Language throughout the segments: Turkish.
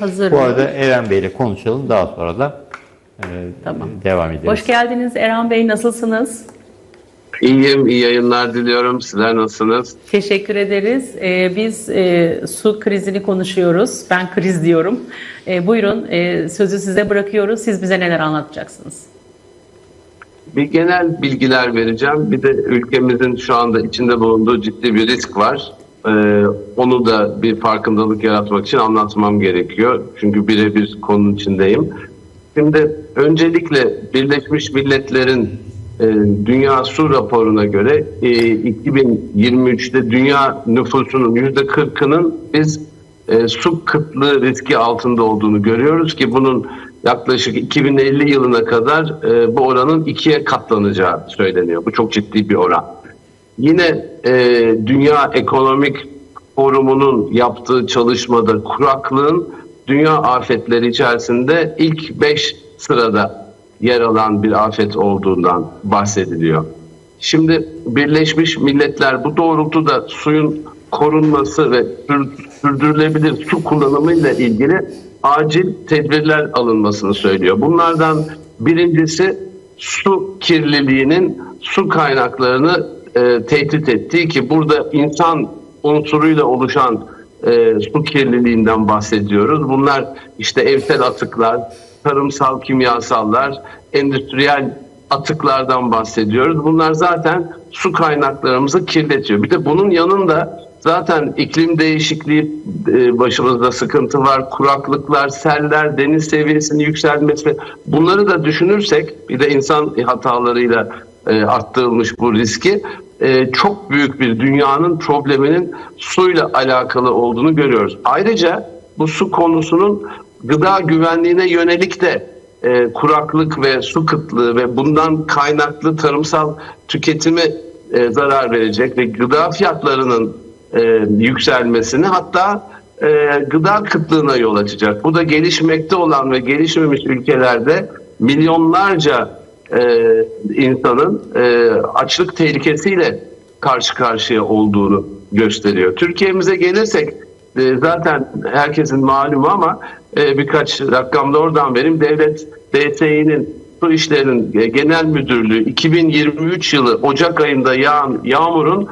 Hazır. Bu arada Eren Bey ile konuşalım. Daha sonra da e, Tamam. devam ederiz. Hoş geldiniz Erhan Bey, nasılsınız? İyiyim, iyi yayınlar diliyorum. Sizler nasılsınız? Teşekkür ederiz. Ee, biz e, su krizini konuşuyoruz. Ben kriz diyorum. E, buyurun, e, sözü size bırakıyoruz. Siz bize neler anlatacaksınız? Bir genel bilgiler vereceğim. Bir de ülkemizin şu anda içinde bulunduğu ciddi bir risk var. Ee, onu da bir farkındalık yaratmak için anlatmam gerekiyor. Çünkü birebir konunun içindeyim. Şimdi öncelikle Birleşmiş Milletler'in e, Dünya Su raporuna göre e, 2023'te dünya nüfusunun %40'ının biz e, su kıtlığı riski altında olduğunu görüyoruz ki bunun yaklaşık 2050 yılına kadar e, bu oranın ikiye katlanacağı söyleniyor. Bu çok ciddi bir oran. Yine e, Dünya Ekonomik Forumu'nun yaptığı çalışmada kuraklığın dünya afetleri içerisinde ilk 5 sırada yer alan bir afet olduğundan bahsediliyor. Şimdi Birleşmiş Milletler bu doğrultuda suyun korunması ve sür- sürdürülebilir su kullanımıyla ilgili acil tedbirler alınmasını söylüyor. Bunlardan birincisi su kirliliğinin su kaynaklarını e, tehdit ettiği ki burada insan unsuruyla oluşan e, su kirliliğinden bahsediyoruz. Bunlar işte evsel atıklar, tarımsal kimyasallar, endüstriyel atıklardan bahsediyoruz. Bunlar zaten su kaynaklarımızı kirletiyor. Bir de bunun yanında zaten iklim değişikliği e, başımızda sıkıntı var. Kuraklıklar, seller, deniz seviyesinin yükselmesi. Bunları da düşünürsek bir de insan hatalarıyla e, arttırılmış bu riski e, çok büyük bir dünyanın probleminin suyla alakalı olduğunu görüyoruz. Ayrıca bu su konusunun gıda güvenliğine yönelik de e, kuraklık ve su kıtlığı ve bundan kaynaklı tarımsal tüketimi e, zarar verecek ve gıda fiyatlarının e, yükselmesini hatta e, gıda kıtlığına yol açacak. Bu da gelişmekte olan ve gelişmemiş ülkelerde milyonlarca e, insanın e, açlık tehlikesiyle karşı karşıya olduğunu gösteriyor. Türkiye'mize gelirsek e, zaten herkesin malumu ama e, birkaç rakamda oradan vereyim. Devlet DSİ'nin su işlerinin genel müdürlüğü 2023 yılı Ocak ayında yağan yağmurun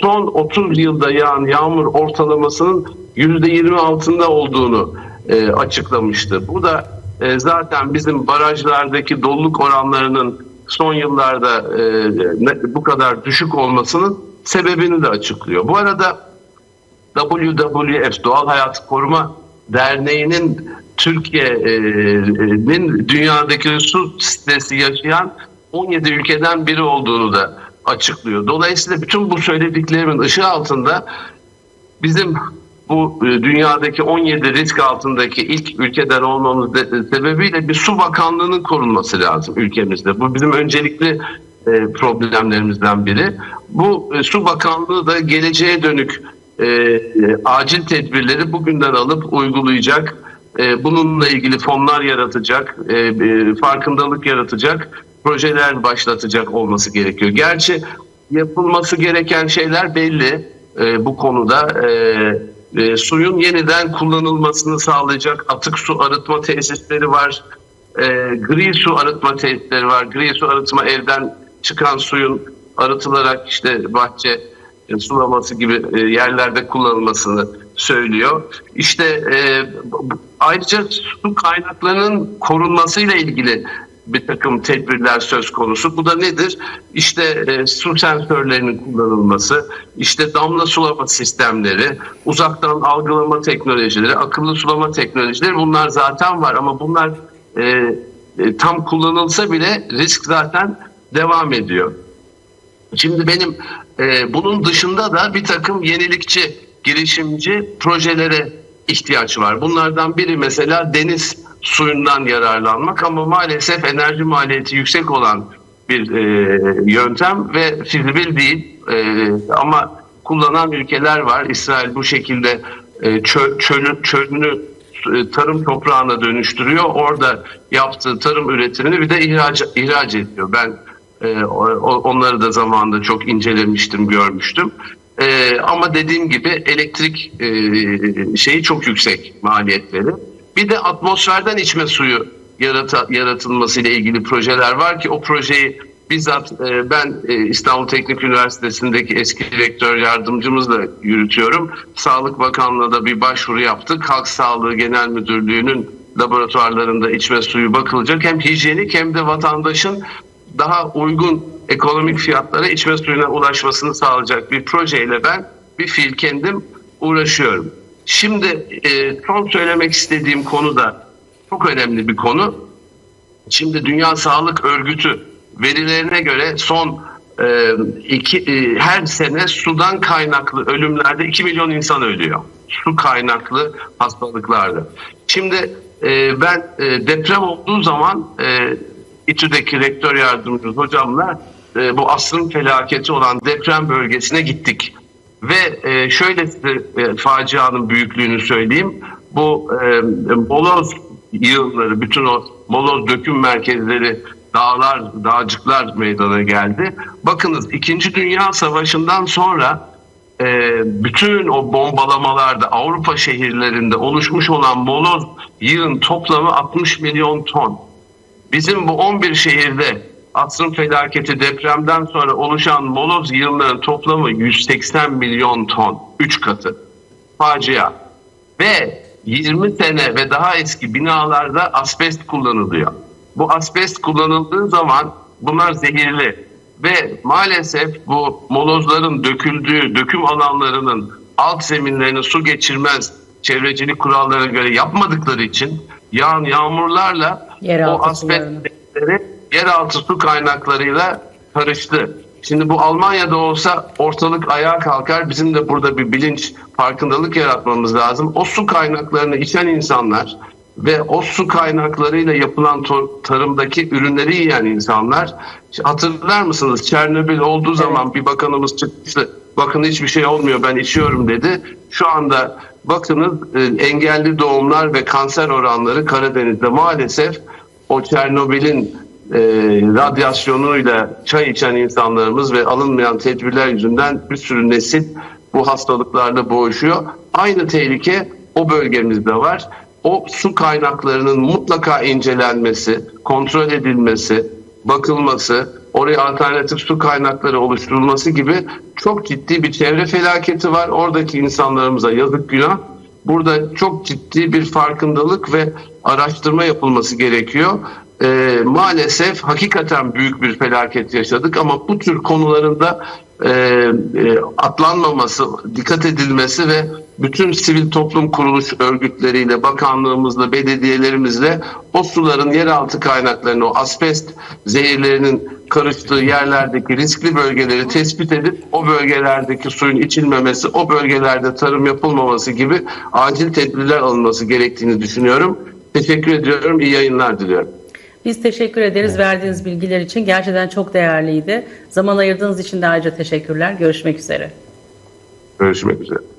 son 30 yılda yağan yağmur ortalamasının %20 altında olduğunu e, açıklamıştı. Bu da e, zaten bizim barajlardaki doluluk oranlarının son yıllarda e, bu kadar düşük olmasının sebebini de açıklıyor. Bu arada WWF Doğal Hayat Koruma Derneği'nin Türkiye'nin dünyadaki su stresi yaşayan 17 ülkeden biri olduğunu da açıklıyor. Dolayısıyla bütün bu söylediklerimin ışığı altında bizim bu e, dünyadaki 17 risk altındaki ilk ülkeden olmamız de- sebebiyle bir su bakanlığının korunması lazım ülkemizde. Bu bizim öncelikli e, problemlerimizden biri. Bu e, su bakanlığı da geleceğe dönük e, e, acil tedbirleri bugünden alıp uygulayacak. E, bununla ilgili fonlar yaratacak, e, e, farkındalık yaratacak, projeler başlatacak olması gerekiyor. Gerçi yapılması gereken şeyler belli e, bu konuda. E, suyun yeniden kullanılmasını sağlayacak atık su arıtma tesisleri var. E, gri su arıtma tesisleri var. Gri su arıtma evden çıkan suyun arıtılarak işte bahçe e, sulaması gibi e, yerlerde kullanılmasını söylüyor. İşte e, ayrıca su kaynaklarının korunmasıyla ilgili bir takım tedbirler söz konusu. Bu da nedir? İşte e, su sensörlerinin kullanılması, işte damla sulama sistemleri, uzaktan algılama teknolojileri, akıllı sulama teknolojileri bunlar zaten var ama bunlar e, e, tam kullanılsa bile risk zaten devam ediyor. Şimdi benim e, bunun dışında da bir takım yenilikçi, girişimci projelere ihtiyaç var. Bunlardan biri mesela deniz suyundan yararlanmak ama maalesef enerji maliyeti yüksek olan bir e, yöntem ve fizibil değil. E, ama kullanan ülkeler var. İsrail bu şekilde e, çö- çölü, çölünü e, tarım toprağına dönüştürüyor. Orada yaptığı tarım üretimini bir de ihraç, ihraç ediyor. Ben e, onları da zamanında çok incelemiştim, görmüştüm. E, ama dediğim gibi elektrik e, şeyi çok yüksek maliyetleri. Bir de atmosferden içme suyu yarata, yaratılması ile ilgili projeler var ki o projeyi bizzat e, ben e, İstanbul Teknik Üniversitesi'ndeki eski rektör yardımcımızla yürütüyorum. Sağlık Bakanlığı'na da bir başvuru yaptık. Halk Sağlığı Genel Müdürlüğü'nün laboratuvarlarında içme suyu bakılacak. Hem hijyenik hem de vatandaşın daha uygun ekonomik fiyatlara içme suyuna ulaşmasını sağlayacak bir projeyle ben bir fiil kendim uğraşıyorum. Şimdi e, son söylemek istediğim konu da çok önemli bir konu. Şimdi Dünya Sağlık Örgütü verilerine göre son e, iki, e, her sene sudan kaynaklı ölümlerde 2 milyon insan ölüyor. Su kaynaklı hastalıklarda. Şimdi e, ben e, deprem olduğu zaman e, İTÜ'deki rektör yardımcımız hocamla e, bu asrın felaketi olan deprem bölgesine gittik. Ve e, şöyle size e, facianın büyüklüğünü söyleyeyim. Bu e, moloz yığınları, bütün o moloz döküm merkezleri, dağlar, dağcıklar meydana geldi. Bakınız 2. Dünya Savaşı'ndan sonra e, bütün o bombalamalarda Avrupa şehirlerinde oluşmuş olan moloz yığın toplamı 60 milyon ton. Bizim bu 11 şehirde asrın felaketi depremden sonra oluşan moloz yığınların toplamı 180 milyon ton. 3 katı. Facia. Ve 20 sene ve daha eski binalarda asbest kullanılıyor. Bu asbest kullanıldığı zaman bunlar zehirli. Ve maalesef bu molozların döküldüğü döküm alanlarının alt zeminlerini su geçirmez çevrecilik kurallarına göre yapmadıkları için yağan yağmurlarla Yeraltı o asbest sularını. zehirleri yeraltı su kaynaklarıyla karıştı. Şimdi bu Almanya'da olsa ortalık ayağa kalkar. Bizim de burada bir bilinç, farkındalık yaratmamız lazım. O su kaynaklarını içen insanlar ve o su kaynaklarıyla yapılan tarımdaki ürünleri yiyen insanlar hatırlar mısınız? Çernobil olduğu zaman bir bakanımız çıktı. Bakın hiçbir şey olmuyor ben içiyorum dedi. Şu anda bakınız e, engelli doğumlar ve kanser oranları Karadeniz'de maalesef o Çernobil'in e, radyasyonuyla çay içen insanlarımız ve alınmayan tedbirler yüzünden bir sürü nesil bu hastalıklarla boğuşuyor. Aynı tehlike o bölgemizde var. O su kaynaklarının mutlaka incelenmesi, kontrol edilmesi, bakılması, oraya alternatif su kaynakları oluşturulması gibi çok ciddi bir çevre felaketi var. Oradaki insanlarımıza yazık günah. Burada çok ciddi bir farkındalık ve araştırma yapılması gerekiyor. Ee, maalesef hakikaten büyük bir felaket yaşadık ama bu tür konularında e, e, atlanmaması, dikkat edilmesi ve bütün sivil toplum kuruluş örgütleriyle, bakanlığımızla, belediyelerimizle o suların yeraltı kaynaklarını, o asbest zehirlerinin karıştığı yerlerdeki riskli bölgeleri tespit edip o bölgelerdeki suyun içilmemesi, o bölgelerde tarım yapılmaması gibi acil tedbirler alınması gerektiğini düşünüyorum. Teşekkür ediyorum. İyi yayınlar diliyorum. Biz teşekkür ederiz verdiğiniz bilgiler için. Gerçekten çok değerliydi. Zaman ayırdığınız için de ayrıca teşekkürler. Görüşmek üzere. Görüşmek üzere.